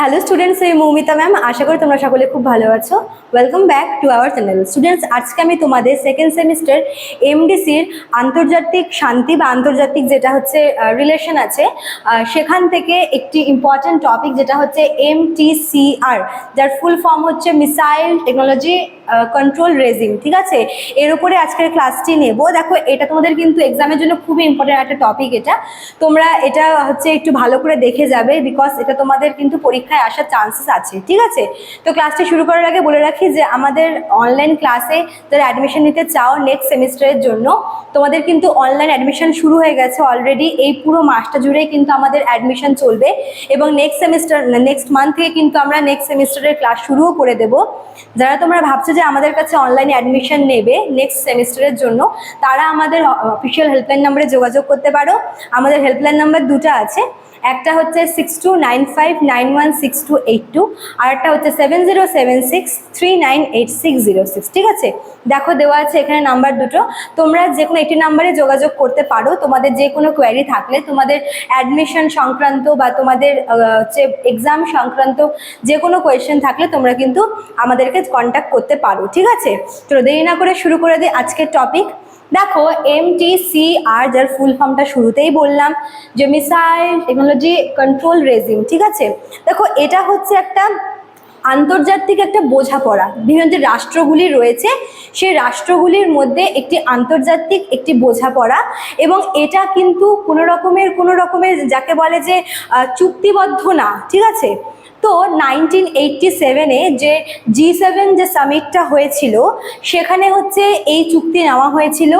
Hello students আমি Moumita ma'am আশা করি তোমরা সকলে খুব ভালো আছো। Welcome back to our channel students আজকে আমি তোমাদের সেকেন্ড সেমিস্টার এমডিসির আন্তর্জাতিক শান্তি বা আন্তর্জাতিক যেটা হচ্ছে রিলেশন আছে সেখান থেকে একটি ইম্পর্ট্যান্ট টপিক যেটা হচ্ছে এমটিসিআর যার ফুল ফর্ম হচ্ছে মিসাইল টেকনোলজি কন্ট্রোল রেজিম ঠিক আছে? এর উপরে আজকের ক্লাসটি নেব। দেখো, এটা তোমাদের কিন্তু এক্সামের জন্য খুবই ইম্পর্ট্যান্ট একটা টপিক এটা। তোমরা এটা হচ্ছে একটু ভালো করে দেখে যাবে বিকজ এটা তোমাদের কিন্তু পরীক্ষায় আসার চান্সেস আছে, ঠিক আছে? তো ক্লাসটি শুরু করার আগে বলে রাখি যে আমাদের অনলাইন ক্লাসে যারা অ্যাডমিশন নিতে চাও নেক্সট সেমিস্টারের জন্য, তোমাদের কিন্তু অনলাইন অ্যাডমিশন শুরু হয়ে গেছে অলরেডি এই পুরো মাসটা জুড়েই কিন্তু আমাদের অ্যাডমিশন চলবে এবং নেক্সট সেমিস্টার নেক্সট মান্থ থেকে কিন্তু আমরা নেক্সট সেমিস্টারের ক্লাস শুরুও করে দেব। যারা তোমরা ভাবছ যে আমাদের কাছে অনলাইনে অ্যাডমিশন নেবে নেক্সট সেমিস্টারের জন্য, তারা আমাদের অফিসিয়াল হেল্পলাইন নাম্বারে যোগাযোগ করতে পারো। আমাদের হেল্পলাইন নাম্বার দুটো আছে, একটা হচ্ছে six two nine five nine one six two eight two আর একটা হচ্ছে seven zero seven six three nine eight six zero six ঠিক আছে? দেখো দেওয়া আছে এখানে নাম্বার দুটো। তোমরা যে কোনো একটি নাম্বারে যোগাযোগ করতে পারো। তোমাদের যে কোনো কোয়ারি থাকলে তোমাদের অ্যাডমিশন সংক্রান্ত বা তোমাদের হচ্ছে এক্সাম সংক্রান্ত যে কোনো কোয়েশ্চেন থাকলে তোমরা কিন্তু আমাদেরকে কন্ট্যাক্ট করতে পারো, ঠিক আছে? তো দেরি না করে শুরু করে দিই আজকের টপিক দেখো এম টি এমটিসিআর যার ফুল ফর্মটা শুরুতেই বললাম, যে মিসাইল টেকনোলজি কন্ট্রোল রেজিম ঠিক আছে? দেখো, এটা হচ্ছে একটা আন্তর্জাতিক একটা বোঝাপড়া। বিভিন্ন যে রাষ্ট্রগুলি রয়েছে, সেই রাষ্ট্রগুলির মধ্যে একটি আন্তর্জাতিক একটি বোঝাপড়া এবং এটা কিন্তু কোনো রকমের কোনো রকমের যাকে বলে যে চুক্তিবদ্ধ না, ঠিক আছে? তো নাইনটিন এইটটি সেভেনে যে জি সেভেন যে সামিটটা হয়েছিল, সেখানে হচ্ছে এই চুক্তি নেওয়া হয়েছিল।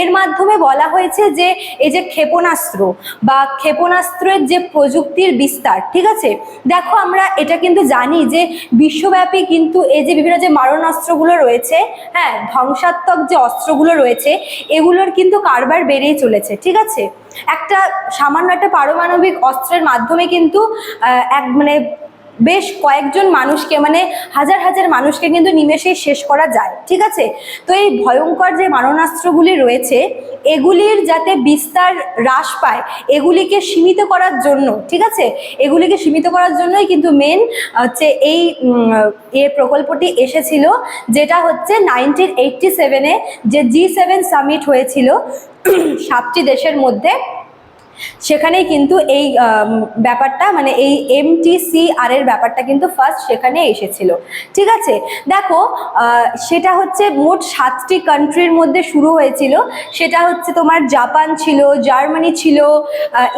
এর মাধ্যমে বলা হয়েছে যে এই যে ক্ষেপণাস্ত্র বা ক্ষেপণাস্ত্রের যে প্রযুক্তির বিস্তার, ঠিক আছে? দেখো আমরা এটা কিন্তু জানি যে বিশ্বব্যাপী কিন্তু এই যে বিভিন্ন যে মারণাস্ত্রগুলো রয়েছে হ্যাঁ ধ্বংসাত্মক যে অস্ত্রগুলো রয়েছে, এগুলোর কিন্তু কারবার বেড়েই চলেছে, ঠিক আছে? একটা সামান্য একটা পারমাণবিক অস্ত্রের মাধ্যমে কিন্তু এক মানে বেশ কয়েকজন মানুষকে মানে হাজার হাজার মানুষকে কিন্তু নিমেষেই শেষ করা যায়, ঠিক আছে? তো এই ভয়ঙ্কর যে মারণাস্ত্রগুলি রয়েছে, এগুলির যাতে বিস্তার হ্রাস পায়, এগুলিকে সীমিত করার জন্য, ঠিক আছে? এগুলিকে সীমিত করার জন্যই কিন্তু মেন হচ্ছে এই এ প্রকল্পটি এসেছিল, যেটা হচ্ছে নাইনটিন এইটটি সেভেনে যে জি সেভেন সামিট হয়েছিল, সাতটি দেশের মধ্যে। সেখানেই কিন্তু এই ব্যাপারটা মানে এই এমটিসিআর এর ব্যাপারটা কিন্তু ফার্স্ট সেখানে এসেছিল। ঠিক আছে? দেখো সেটা হচ্ছে মোট সাতটি কান্ট্রির মধ্যে শুরু হয়েছিল। সেটা হচ্ছে তোমার জাপান ছিল, জার্মানি ছিল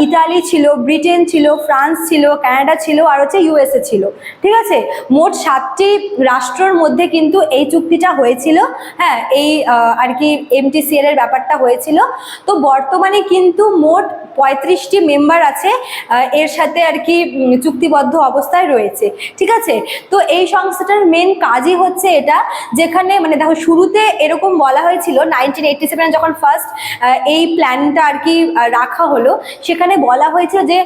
ইতালি ছিল, ব্রিটেন ছিল, ফ্রান্স ছিল, কানাডা ছিল, আর হচ্ছে ইউএসএ ছিল। ঠিক আছে? মোট সাতটি রাষ্ট্রর মধ্যে কিন্তু এই চুক্তিটা হয়েছিল। হ্যাঁ এই আর কি এমটিসিএল এর ব্যাপারটা হয়েছিল। তো বর্তমানে কিন্তু মোট পঁয়ত্রিশটি মেম্বার আছে এর সাথে আর কি চুক্তিবদ্ধ অবস্থায় রয়েছে। ঠিক আছে? তো এই সংস্থাটার মেন কাজই হচ্ছে এটা, যেখানে মানে দেখো শুরুতে এরকম বলা হয়েছিল নাইনটিন এইটটি সেভেন যখন ফার্স্ট এই প্ল্যানটা আর কি রাখা হলো, সেখানে বলা হয়েছে যে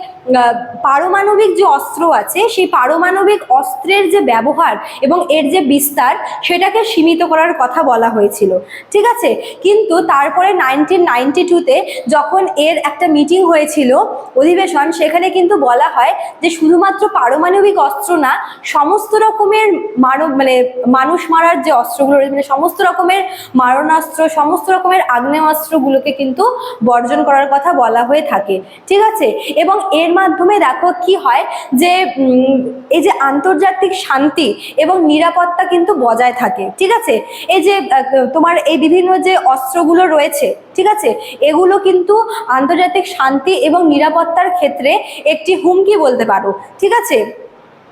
পারমাণবিক যে অস্ত্র আছে, সেই পারমাণবিক অস্ত্রের যে ব্যবহার এবং এর যে বিস্তার, সেটাকে সীমিত করার কথা বলা হয়েছিল। ঠিক আছে? কিন্তু তারপরে নাইনটিন নাইনটি টুতে যখন এর একটা মিটিং হয়েছিল অধিবেশন, সেখানে কিন্তু বলা হয় যে শুধুমাত্র পারমাণবিক অস্ত্র না, সমস্ত রকমের মানব মানে মানুষ মারার যে অস্ত্রগুলো রয়েছে মানে সমস্ত রকমের মারণাস্ত্র, সমস্ত রকমের আগ্নেয়াস্ত্রগুলোকে কিন্তু বর্জন করার কথা বলা হয়ে থাকে। ঠিক আছে? এবং এর মাধ্যমে দেখো কি হয় যে এই যে আন্তর্জাতিক শান্তি এবং নিরাপত্তা কিন্তু বজায় থাকে। ঠিক আছে? এই যে তোমার এই বিভিন্ন যে অস্ত্রগুলো রয়েছে ঠিক আছে? এগুলো কিন্তু আন্তর্জাতিক শান্তি এবং নিরাপত্তার ক্ষেত্রে একটি হুমকি বলতে পারো, ঠিক আছে?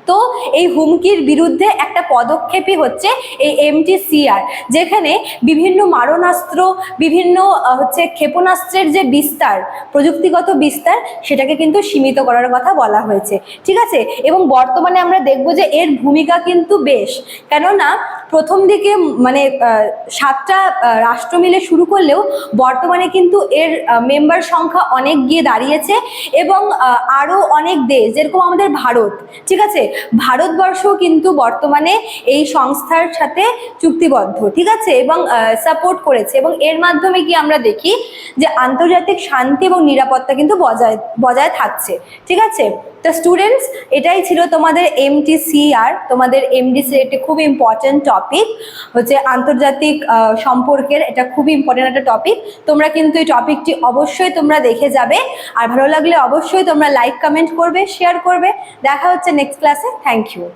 তো এই হুমকির বিরুদ্ধে একটা পদক্ষেপই হচ্ছে এই এমটিসিআর যেখানে বিভিন্ন মারণাস্ত্র, বিভিন্ন হচ্ছে ক্ষেপণাস্ত্রের যে বিস্তার, প্রযুক্তিগত বিস্তার, সেটাকে কিন্তু সীমিত করার কথা বলা হয়েছে, ঠিক আছে? এবং বর্তমানে আমরা দেখব যে এর ভূমিকা কিন্তু বেশ, কেননা প্রথম দিকে মানে সাতটা রাষ্ট্র মিলে শুরু করলেও বর্তমানে কিন্তু এর মেম্বার সংখ্যা অনেক গিয়ে দাঁড়িয়েছে এবং আরও অনেক দেশ, যেরকম আমাদের ভারত, ঠিক আছে? ভারতবর্ষ কিন্তু বর্তমানে এই সংস্থার সাথে চুক্তিবদ্ধ, ঠিক আছে? এবং সাপোর্ট করেছে এবং এর মাধ্যমে কি আমরা দেখি যে আন্তর্জাতিক শান্তি এবং নিরাপত্তা কিন্তু বজায় বজায় থাকছে, ঠিক আছে? তো স্টুডেন্টস এটাই ছিল তোমাদের এমটিসিআর তোমাদের এমডিসি একটি খুব ইম্পর্ট্যান্ট টপিক হচ্ছে আন্তর্জাতিক সম্পর্কের এটা খুবই ইম্পর্টেন্ট একটা টপিক তোমরা কিন্তু এই টপিকটি অবশ্যই তোমরা দেখে যাবে। আর ভালো লাগলে অবশ্যই তোমরা লাইক কমেন্ট করবে শেয়ার করবে। দেখা হচ্ছে নেক্সট ক্লাসে থ্যাংক ইউ